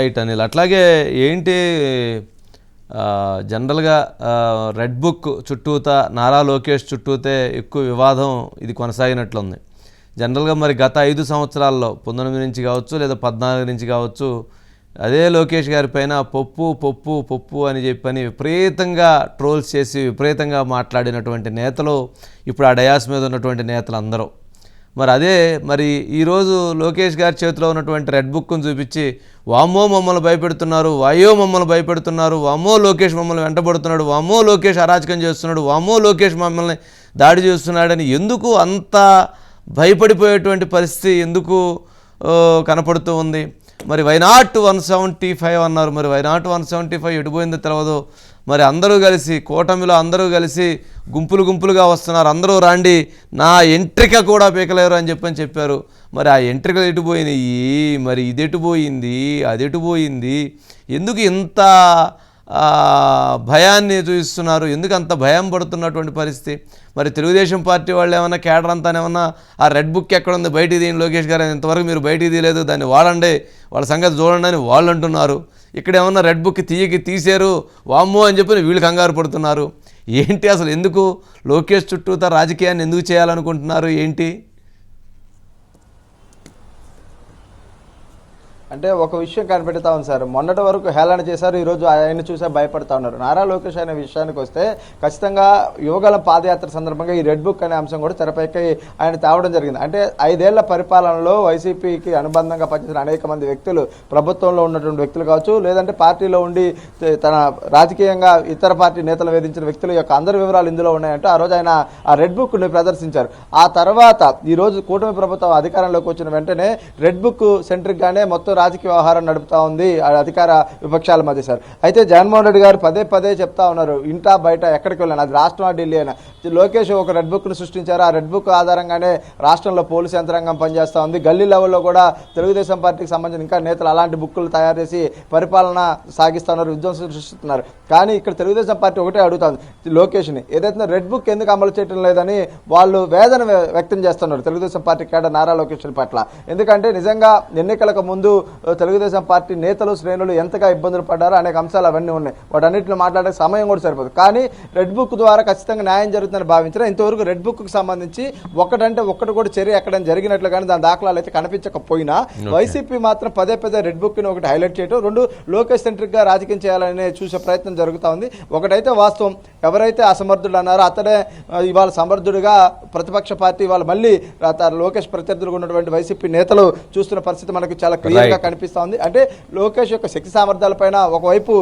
Right Anil అట్లాగే ఏంటి జనరల్గా రెడ్ బుక్ చుట్టూత నారా లోకేష్ చుట్టూతే ఎక్కువ వివాదం ఇది కొనసాగినట్లుంది. జనరల్గా మరి గత ఐదు సంవత్సరాల్లో పంతొమ్మిది నుంచి కావచ్చు లేదా పద్నాలుగు నుంచి కావచ్చు అదే లోకేష్ గారి పైన పప్పు పప్పు పప్పు అని చెప్పని విపరీతంగా ట్రోల్స్ చేసి విపరీతంగా మాట్లాడినటువంటి నేతలు ఇప్పుడు ఆ డయాస్ మీద ఉన్నటువంటి నేతలు అందరూ మరి అదే మరి ఈరోజు లోకేష్ గారి చేతిలో ఉన్నటువంటి రెడ్ బుక్ను చూపించి వామో మమ్మల్ని భయపెడుతున్నారు వాయో మమ్మల్ని భయపెడుతున్నారు వామ్మో లోకేష్ మమ్మల్ని వెంటబడుతున్నాడు వామో లోకేష్ అరాచకం చేస్తున్నాడు వామో లోకేష్ మమ్మల్ని దాడి చేస్తున్నాడని ఎందుకు అంత భయపడిపోయేటువంటి పరిస్థితి ఎందుకు కనపడుతూ ఉంది? మరి వైనాట్ వన్ సెవెంటీ ఫైవ్ అన్నారు. మరి why not one seventy five ఎడిపోయిందో తెలియదు మరి అందరూ కలిసి కూటమిలో అందరూ కలిసి గుంపులు గుంపులుగా వస్తున్నారు. అందరూ రాండి నా ఎంట్రిక కూడా పీకలేరు అని చెప్పని చెప్పారు. మరి ఆ ఎంట్రికలు ఎటుపోయినాయి మరి ఇది ఎటుపోయింది అది ఎటుపోయింది ఎందుకు ఇంత భయాన్ని చూపిస్తున్నారు ఎందుకు అంత భయం పడుతున్నటువంటి పరిస్థితి? మరి తెలుగుదేశం పార్టీ వాళ్ళు ఏమైనా కేడర్ అంతా ఏమన్నా ఆ రెడ్ బుక్ ఎక్కడ ఉంది బయటికి తీయండి లోకేష్ గారు ఇంతవరకు మీరు బయటికి తీయలేదు. దాన్ని వాడండి. వాళ్ళ సంగతి చూడండి అని వాళ్ళు అంటున్నారు. ఇక్కడ ఏమన్నా రెడ్ బుక్ తీయకి తీశారు వామ్మో అని చెప్పి వీళ్ళు కంగారు పడుతున్నారు. ఏంటి అసలు ఎందుకు లోకేష్ చుట్టూతా రాజకీయాన్ని ఎందుకు చేయాలనుకుంటున్నారు? ఏంటి? అంటే ఒక విషయం కనిపెడతా ఉంది సార్. మొన్నటి వరకు హేళన చేశారు ఈరోజు ఆయన చూసే భయపడతా ఉన్నారు. నారా లోకేష్ అనే విషయానికి వస్తే ఖచ్చితంగా యువగల పాదయాత్ర సందర్భంగా ఈ రెడ్ బుక్ అనే అంశం కూడా తెరపైకి ఆయన తేవడం జరిగింది. అంటే ఐదేళ్ళ పరిపాలనలో వైసీపీకి అనుబంధంగా పనిచేసిన అనేక మంది వ్యక్తులు ప్రభుత్వంలో ఉన్నటువంటి వ్యక్తులు కావచ్చు లేదంటే పార్టీలో ఉండి తన రాజకీయంగా ఇతర పార్టీ నేతలు వేధించిన వ్యక్తుల యొక్క అందరి వివరాలు ఇందులో ఉన్నాయంటే ఆ రోజు ఆయన ఆ రెడ్ బుక్ని ప్రదర్శించారు. ఆ తర్వాత ఈరోజు కూటమి ప్రభుత్వం అధికారంలోకి వచ్చిన వెంటనే రెడ్ బుక్ సెంట్రిక్గానే మొత్తం రాజకీయ వ్యవహారం నడుపుతా ఉంది. ఆ అధికార విపక్షాల మధ్య సార్. అయితే జగన్మోహన్ రెడ్డి గారు పదే పదే చెప్తా ఉన్నారు. ఇంటా బయట ఎక్కడికి వెళ్ళాను అది రాష్ట్రం ఢిల్లీ అయినా. లోకేష్ ఒక రెడ్ బుక్ను సృష్టించారు. ఆ రెడ్ బుక్ ఆధారంగానే రాష్ట్రంలో పోలీసు యంత్రాంగం పనిచేస్తూ ఉంది. గల్లీ లెవెల్లో కూడా తెలుగుదేశం పార్టీకి సంబంధించిన ఇంకా నేతలు అలాంటి బుక్కులు తయారు చేసి పరిపాలన సాగిస్తున్నారు విధ్వంసం సృష్టిస్తున్నారు. కానీ ఇక్కడ తెలుగుదేశం పార్టీ ఒకటే అడుగుతుంది లోకేష్ని. ఏదైతే రెడ్ బుక్ ఎందుకు అమలు చేయడం లేదని వాళ్ళు వేదన వ్య- వ్యక్తం చేస్తున్నారు తెలుగుదేశం పార్టీ కేడ నారా లోకేష్ పట్ల. ఎందుకంటే నిజంగా ఎన్నికలకు ముందు తెలుగుదేశం పార్టీ నేతలు శ్రేణులు ఎంతగా ఇబ్బందులు పడ్డారో అనేక అంశాలు అవన్నీ ఉన్నాయి. వాటన్నిటిని మాట్లాడే సమయం కూడా సరిపోదు. కానీ రెడ్ బుక్ ద్వారా ఖచ్చితంగా న్యాయం జరుగుతుందని భావించిన ఇంతవరకు రెడ్ బుక్కు సంబంధించి ఒకటంటే ఒక్కటి కూడా చర్య ఎక్కడ జరిగినట్లు కానీ దాని దాఖలాలు అయితే కనిపించకపోయినా వైసీపీ మాత్రం పదే పదే రెడ్ బుక్ని ఒకటి హైలైట్ చేయడం రెండు లోకేష్ సెంట్రిక్గా రాజకీయం చేయాలనే చూసే ప్రయత్నం జరుగుతా ఉంది. ఒకటైతే వాస్తవం ఎవరైతే అసమర్థుడు అన్నారో అతడే ఇవాళ సమర్థుడిగా ప్రతిపక్ష పార్టీ వాళ్ళు మళ్ళీ లోకేష్ ప్రత్యర్థులుగా ఉన్నటువంటి వైసీపీ నేతలు చూస్తున్న పరిస్థితి మనకు చాలా క్లియర్ గా. కనిపిస్తా ఉంది. అంటే లోకేష్ యొక్క శక్తి సామర్థ్యాలపైన ఒకవైపు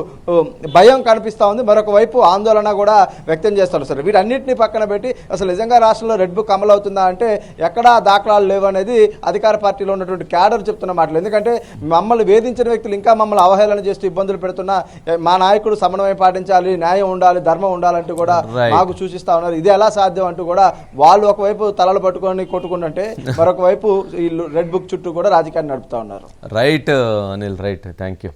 భయం కనిపిస్తా ఉంది. మరొక వైపు ఆందోళన కూడా వ్యక్తం చేస్తారు సార్. వీటన్నిటిని పక్కన పెట్టి అసలు నిజంగా రాష్ట్రంలో రెడ్ బుక్ అమలు అవుతుందా అంటే ఎక్కడా దాఖలాలు లేవు అనేది అధికార పార్టీలో ఉన్నటువంటి క్యాడర్ చెప్తున్న మాటలు. ఎందుకంటే మమ్మల్ని వేధించిన వ్యక్తులు ఇంకా మమ్మల్ని అవహేళన చేస్తూ ఇబ్బందులు పెడుతున్నా మా నాయకుడు సమన్వయం పాటించాలి న్యాయం ఉండాలి ధర్మం ఉండాలంటూ కూడా. మాకు సూచిస్తా ఉన్నారు. ఇది ఎలా సాధ్యం అంటూ కూడా వాళ్ళు ఒకవైపు తలలు పట్టుకొని కొట్టుకుంటుంటే మరొక వైపు ఈ రెడ్ బుక్ చుట్టూ కూడా రాజకీయాన్ని నడుపుతా ఉన్నారు. Right Anil right thank you